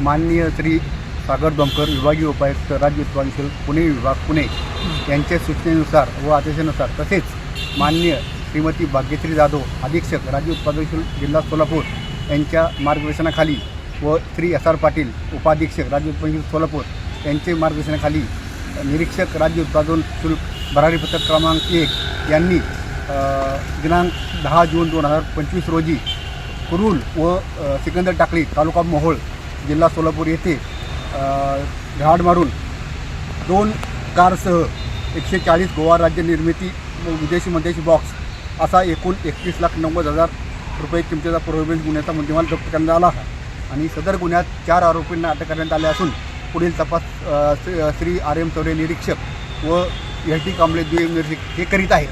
माननीय श्री सागर दोमकर विभागीय उपायुक्त राज्य उत्पादनशील पुणे विभाग पुणे यांच्या सूचनेनुसार व आदेशानुसार तसेच माननीय श्रीमती भाग्यश्री जाधव अधीक्षक राज्य उत्पादनशील जिल्हा सोलापूर यांच्या मार्गदर्शनाखाली व श्री एस आर पाटील उपाधीक्षक राज्य उत्पादनशील सोलापूर यांचे मार्गदर्शनाखाली निरीक्षक राज्य उत्पादन शुल्क भरारी पत्रक क्रमांक एक यांनी दिनांक दहा जून दोन हजार पंचवीस रोजी कुरुल व सिकंदर टाकळी तालुका मोहोळ जिल्हा सोलापूर येथे घाड मारून दोन कारसह एकशे चाळीस गोवा राज्य निर्मिती विदेशी मदेशी बॉक्स असा एकूण एकतीस लाख नव्वद हजार रुपये किमतीचा पुरवठा गुन्ह्याचा मुद्देमाल जप्त करण्यात आला आणि सदर गुन्ह्यात चार आरोपींना अटक करण्यात आले असून पुढील तपास श्री- श्री आर एम चौरे निरीक्षक व एच डी कांबळे द्वे निरीक्षक हे करीत आहेत.